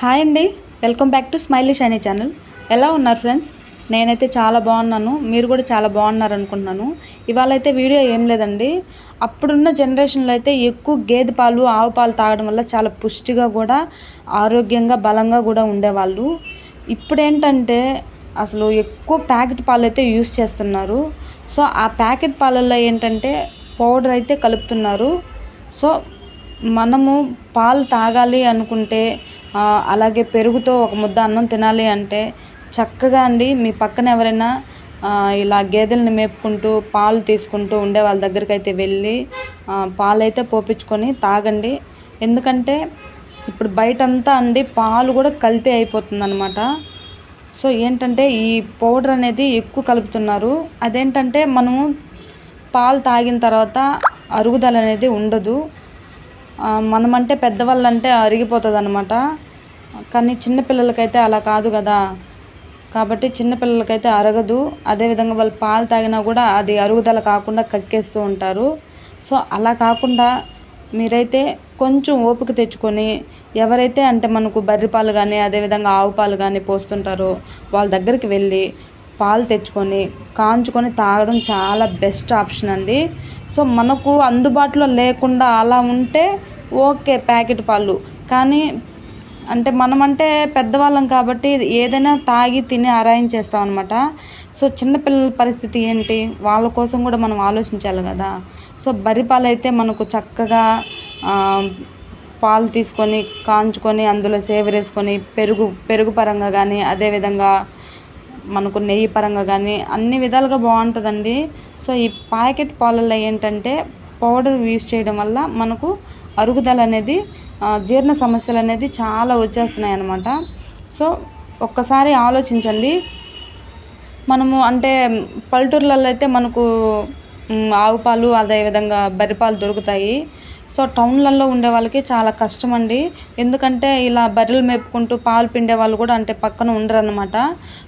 Hi అండి. Welcome back to స్మైలిష్ అనే channel. ఎలా ఉన్నారు ఫ్రెండ్స్? నేనైతే చాలా బాగున్నాను. మీరు కూడా చాలా బాగున్నారు అనుకుంటున్నాను. ఇవాళ అయితే వీడియో ఏం లేదండి. అప్పుడున్న జనరేషన్లో అయితే ఎక్కువ గేదె పాలు ఆవు పాలు తాగడం వల్ల చాలా పుష్టిగా కూడా ఆరోగ్యంగా బలంగా కూడా ఉండేవాళ్ళు. ఇప్పుడు ఏంటంటే అసలు ఎక్కువ ప్యాకెట్ పాలు అయితే యూస్ చేస్తున్నారు. సో ఆ ప్యాకెట్ పాలల్లో ఏంటంటే పౌడర్ అయితే కలుపుతున్నారు. సో మనము పాలు తాగాలి అనుకుంటే అలాగే పెరుగుతో ఒక ముద్ద అన్నం తినాలి అంటే చక్కగా అండి మీ పక్కన ఎవరైనా ఇలా గేదెలను మేపుకుంటూ పాలు తీసుకుంటూ ఉండే వాళ్ళ దగ్గరికి అయితే వెళ్ళి పాలైతే పోపించుకొని తాగండి. ఎందుకంటే ఇప్పుడు బయటంతా అండి పాలు కూడా కల్తీ అయిపోతుందన్నమాట. సో ఏంటంటే ఈ పౌడర్ అనేది ఎక్కువ కలుపుతున్నారు. అదేంటంటే మనము పాలు తాగిన తర్వాత అరుగుదల అనేది ఉండదు. మనమంటే పెద్దవాళ్ళంటే అరిగిపోతుంది అనమాట కానీ చిన్నపిల్లలకైతే అలా కాదు కదా. కాబట్టి చిన్నపిల్లలకైతే అరగదు. అదేవిధంగా వాళ్ళు పాలు తాగినా కూడా అది అరుగుదల కాకుండా కక్కేస్తూ ఉంటారు. సో అలా కాకుండా మీరైతే కొంచెం ఓపిక తెచ్చుకొని ఎవరైతే అంటే మనకు బర్రె పాలు కానీ అదేవిధంగా ఆవు పాలు కానీ పోస్తుంటారో వాళ్ళ దగ్గరికి వెళ్ళి పాలు తెచ్చుకొని కాంచుకొని తాగడం చాలా బెస్ట్ ఆప్షన్ అండి. సో మనకు అందుబాటులో లేకుండా అలా ఉంటే ఓకే ప్యాకెట్ పాలు. కానీ అంటే మనమంటే పెద్దవాళ్ళం కాబట్టి ఏదైనా తాగి తిని ఆరాయించేస్తాం అనమాట సో చిన్నపిల్లల పరిస్థితి ఏంటి? వాళ్ళ కోసం కూడా మనం ఆలోచించాలి కదా. సో బర్రె అయితే మనకు చక్కగా పాలు తీసుకొని కాంచుకొని అందులో సేవరేసుకొని పెరుగు పెరుగు పరంగా కానీ అదేవిధంగా మనకు నెయ్యి పరంగా కానీ అన్ని విధాలుగా బాగుంటుందండి. సో ఈ ప్యాకెట్ పాలల్లో ఏంటంటే పౌడర్ యూస్ చేయడం వల్ల మనకు అరుగుదల అనేది జీర్ణ సమస్యలు అనేది చాలా వచ్చేస్తున్నాయి అన్నమాట సో ఒక్కసారి ఆలోచించండి. మనము అంటే పల్లెటూర్లలో అయితే మనకు ఆవు పాలు అదేవిధంగా బర్రె పాలు దొరుకుతాయి. సో టౌన్లలో ఉండే వాళ్ళకి చాలా కష్టం అండి ఎందుకంటే ఇలా బర్రెలు మేపుకుంటూ పాలు పిండే వాళ్ళు కూడా అంటే పక్కన ఉండరు అనమాట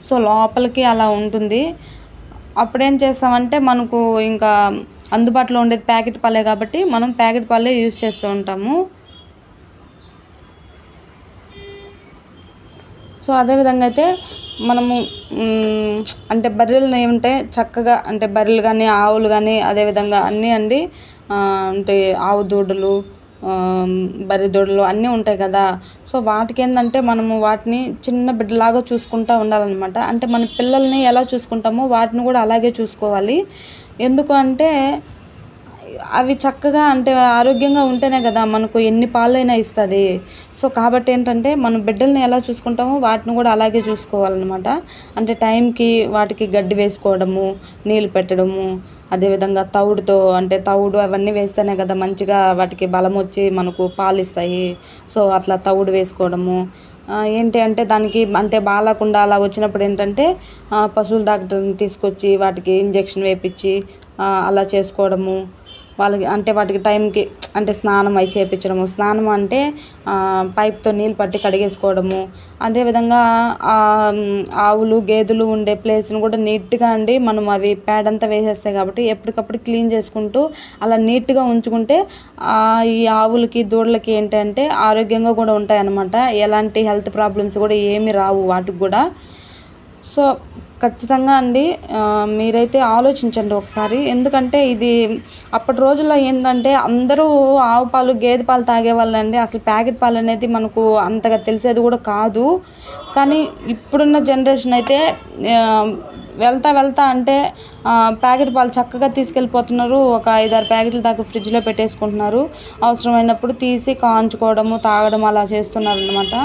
సో లోపలికి అలా ఉంటుంది. అప్పుడేం చేస్తామంటే మనకు ఇంకా అందుబాటులో ఉండేది ప్యాకెట్ పాలే కాబట్టి మనం ప్యాకెట్ పాలే యూస్ చేస్తూ ఉంటాము. సో అదేవిధంగా అయితే మనము అంటే బర్రెలు ఏమంటే చక్కగా అంటే బర్రెలు కానీ ఆవులు కానీ అదేవిధంగా అన్నీ అండి అంటే ఆవు దూడలు బర్రె దూడలు అన్నీ ఉంటాయి కదా. సో వాటికి ఏంటంటే మనము వాటిని చిన్న బిడ్డలాగా చూసుకుంటూ ఉండాలన్నమాట. అంటే మన పిల్లల్ని ఎలా చూసుకుంటామో వాటిని కూడా అలాగే చూసుకోవాలి. ఎందుకు అంటే అవి చక్కగా అంటే ఆరోగ్యంగా ఉంటేనే కదా మనకు ఎన్ని పాలైనా ఇస్తుంది. సో కాబట్టి ఏంటంటే మనం బిడ్డల్ని ఎలా చూసుకుంటామో వాటిని కూడా అలాగే చూసుకోవాలన్నమాట. అంటే టైంకి వాటికి గడ్డి వేసుకోవడము నీళ్ళు పెట్టడము అదేవిధంగా తౌడుతో అంటే తౌడు అవన్నీ వేస్తేనే కదా మంచిగా వాటికి బలం వచ్చి మనకు పాలు ఇస్తాయి సో అట్లా తౌడు వేసుకోవడము. ఏంటి అంటే దానికి అంటే బాగాలేకుండా అలా వచ్చినప్పుడు ఏంటంటే పశువుల డాక్టర్ని తీసుకొచ్చి వాటికి ఇంజెక్షన్ వేపించి అలా చేసుకోవడము. వాళ్ళకి అంటే వాటికి టైంకి అంటే స్నానం అవి చేయించడము స్నానం అంటే పైప్తో నీళ్ళు పట్టి కడిగేసుకోవడము. అదేవిధంగా ఆవులు గేదెలు ఉండే ప్లేస్ని కూడా నీట్గా అండి మనం అవి ప్యాడ్ అంతా వేసేస్తాయి కాబట్టి ఎప్పటికప్పుడు క్లీన్ చేసుకుంటూ అలా నీట్గా ఉంచుకుంటే ఈ ఆవులకి దూడలకి ఏంటంటే ఆరోగ్యంగా కూడా ఉంటాయన్నమాట. ఎలాంటి హెల్త్ ప్రాబ్లమ్స్ కూడా ఏమి రావు వాటికి కూడా. సో ఖచ్చితంగా అండి మీరైతే ఆలోచించండి ఒకసారి. ఎందుకంటే ఇది అప్పటి రోజుల్లో ఏంటంటే అందరూ ఆవు పాలు గేదె పాలు తాగేవాళ్ళండి అసలు ప్యాకెట్ పాలు అనేది మనకు అంతగా తెలిసేది కూడా కాదు. కానీ ఇప్పుడున్న జనరేషన్ అయితే వెళ్తా వెళ్తా అంటే ప్యాకెట్ పాలు చక్కగా తీసుకెళ్ళిపోతున్నారు. ఒక ఐదారు ప్యాకెట్ల దాకా ఫ్రిడ్జ్లో పెట్టేసుకుంటున్నారు. అవసరమైనప్పుడు తీసి కాంచుకోవడము తాగడం అలా చేస్తున్నారు అనమాట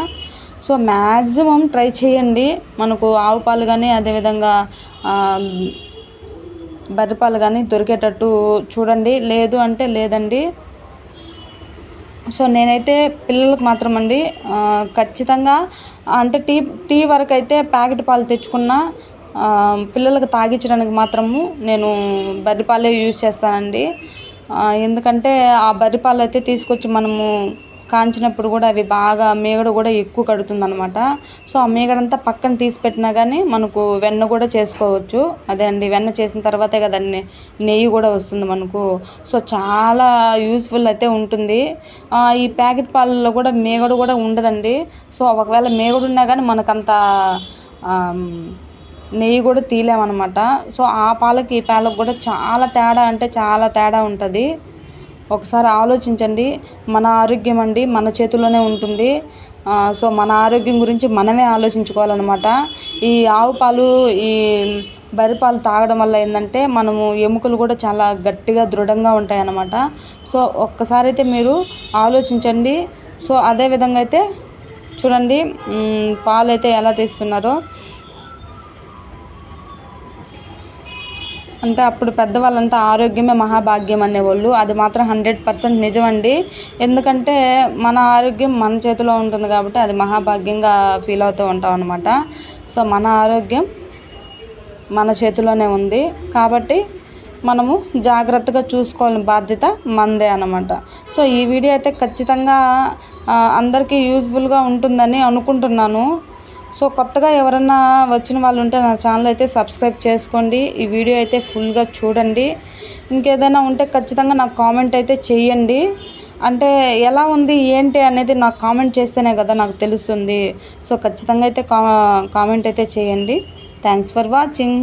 సో మ్యాక్సిమం ట్రై చేయండి. మనకు ఆవు పాలు కానీ అదేవిధంగా బర్రెపాలు బర్రె పాలు కానీ దొరికేటట్టు చూడండి. లేదు అంటే లేదండి. సో నేనైతే పిల్లలకు మాత్రం అండి ఖచ్చితంగా అంటే టీ టీ వరకు అయితే ప్యాకెట్ పాలు తెచ్చుకున్న పిల్లలకు తాగించడానికి మాత్రము నేను బర్రె పాలే యూజ్ చేస్తానండి. ఎందుకంటే ఆ బర్రె పాలు అయితే తీసుకొచ్చి మనము కాంచినప్పుడు కూడా అవి బాగా మీగడ కూడా ఎక్కువ కడుతుంది అనమాట సో ఆ మీగడంతా పక్కన తీసి పెట్టినా కానీ మనకు వెన్న కూడా చేసుకోవచ్చు. అదే అండి వెన్న చేసిన తర్వాతే కదండి నెయ్యి కూడా వస్తుంది మనకు. సో చాలా యూస్ఫుల్ అయితే ఉంటుంది. ఈ ప్యాకెట్ పాలలో కూడా మేగడు కూడా ఉండదండి. సో ఒకవేళ మేగడు ఉన్నా కానీ మనకంత నెయ్యి కూడా తీలేమన్నమాట సో ఆ పాలకి ఈ పాలకు కూడా చాలా తేడా అంటే చాలా తేడా ఉంటుంది. ఒకసారి ఆలోచించండి. మన ఆరోగ్యం అండి మన చేతుల్లోనే ఉంటుంది. సో మన ఆరోగ్యం గురించి మనమే ఆలోచించుకోవాలన్నమాట. ఈ ఆవు పాలు ఈ బర్రె పాలు తాగడం వల్ల ఏంటంటే మనము ఎముకలు కూడా చాలా గట్టిగా దృఢంగా ఉంటాయన్నమాట. సో ఒక్కసారి అయితే మీరు ఆలోచించండి. సో అదే విధంగా అయితే చూడండి పాలు అయితే ఎలా తీస్తున్నారో. అంటే అప్పుడు పెద్దవాళ్ళంతా ఆరోగ్యమే మహాభాగ్యం అనేవాళ్ళు. అది మాత్రం హండ్రెడ్ పర్సెంట్ నిజమండి. ఎందుకంటే మన ఆరోగ్యం మన చేతిలో ఉంటుంది కాబట్టి అది మహాభాగ్యంగా ఫీల్ అవుతూ ఉంటాం అనమాట సో మన ఆరోగ్యం మన చేతిలోనే ఉంది. కాబట్టి మనము జాగ్రత్తగా చూసుకోవాలని బాధ్యత మందే అనమాట సో ఈ వీడియో అయితే ఖచ్చితంగా అందరికీ యూజ్ఫుల్గా ఉంటుందని అనుకుంటున్నాను. సో కొత్తగా ఎవరన్నా వచ్చిన వాళ్ళు ఉంటే నా ఛానల్ అయితే సబ్స్క్రైబ్ చేసుకోండి. ఈ వీడియో అయితే ఫుల్గా చూడండి. ఇంకేదైనా ఉంటే ఖచ్చితంగా నాకు కామెంట్ అయితే చేయండి అంటే ఎలా ఉంది ఏంటి అనేది నాకు కామెంట్ చేస్తేనే కదా నాకు తెలుస్తుంది. సో ఖచ్చితంగా అయితే కా కామెంట్ అయితే చేయండి థ్యాంక్స్ ఫర్ వాచింగ్.